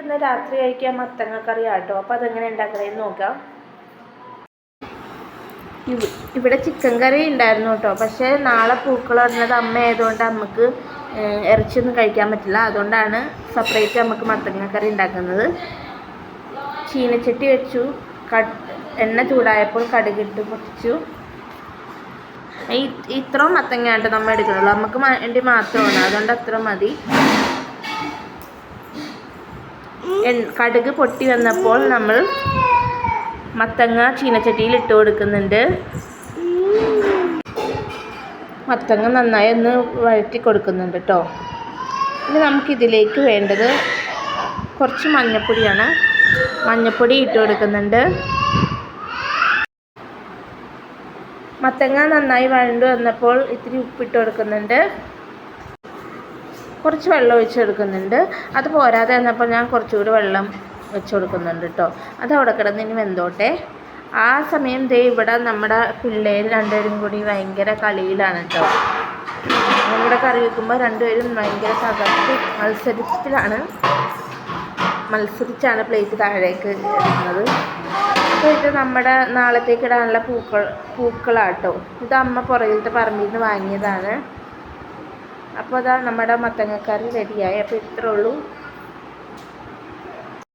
ഇന്ന് രാത്രി കഴിക്കാൻ മത്തങ്ങ ആട്ടോ. അപ്പോൾ അതെങ്ങനെ ഉണ്ടാക്കണേന്ന് നോക്കാം. ഇവിടെ ചിക്കൻ കറി ഉണ്ടായിരുന്നു കേട്ടോ. പക്ഷേ നാളെ പൂക്കൾ വരുന്നത് അമ്മ ആയതുകൊണ്ട് അമ്മയ്ക്ക് ഇറച്ചിയൊന്നും കഴിക്കാൻ പറ്റില്ല. അതുകൊണ്ടാണ് സെപ്പറേറ്റ് നമുക്ക് മത്തങ്ങ കറി ഉണ്ടാക്കുന്നത്. ചീനച്ചട്ടി വെച്ചു. എണ്ണ ചൂടായപ്പോൾ കടുകിട്ട് പൊട്ടിച്ചു. ഇത്രയും മത്തങ്ങ കേട്ടോ നമ്മൾ എടുക്കുന്നുള്ളൂ. നമുക്ക് വേണ്ടി മാത്രമാണ്. അതുകൊണ്ട് അത്ര മതി. കടുക് പൊട്ടി വന്നപ്പോൾ നമ്മൾ മത്തങ്ങ ചീനച്ചട്ടിയിൽ ഇട്ട് കൊടുക്കുന്നുണ്ട്. മത്തങ്ങ നന്നായി ഒന്ന് വഴറ്റി കൊടുക്കുന്നുണ്ട് കേട്ടോ ഇനി നമുക്കിതിലേക്ക് വേണ്ടത് കുറച്ച് മഞ്ഞപ്പൊടിയാണ്. മഞ്ഞപ്പൊടി ഇട്ട് കൊടുക്കുന്നുണ്ട്. മത്തങ്ങ നന്നായി വഴണ്ടു വന്നപ്പോൾ ഇത്തിരി ഉപ്പിട്ട് കൊടുക്കുന്നുണ്ട്. കുറച്ച് വെള്ളം ഒഴിച്ച് കൊടുക്കുന്നുണ്ട്. അത് പോരാതെ വന്നപ്പോൾ ഞാൻ കുറച്ചുകൂടി വെള്ളം വെച്ച് കൊടുക്കുന്നുണ്ട് കേട്ടോ അത് അവിടെ കിടന്ന് ഇനി വെന്തോട്ടെ. ആ സമയം ദേ ഇവിടെ നമ്മുടെ പിള്ളേർ രണ്ടുപേരും കൂടി ഭയങ്കര കളിയിലാണ് കേട്ടോ നമ്മുടെ കറി വെക്കുമ്പോൾ രണ്ടുപേരും ഭയങ്കര തകർത്ത് മത്സരത്തിലാണ് മത്സരിച്ചാണ് പ്ലേറ്റ് താഴേക്ക് ഇടുന്നത്. അപ്പോൾ ഇത് നമ്മുടെ നാളത്തേക്ക് ഇടാനുള്ള പൂക്കൾ പൂക്കളാട്ടോ ഇത് അമ്മ പുറകിലത്തെ പറമ്പിൽ നിന്ന് വാങ്ങിയതാണ്. അപ്പോൾ അതാ നമ്മുടെ മത്തങ്ങക്കറി റെഡിയായി അപ്പോൾ ഇത്രേ ഉള്ളൂ.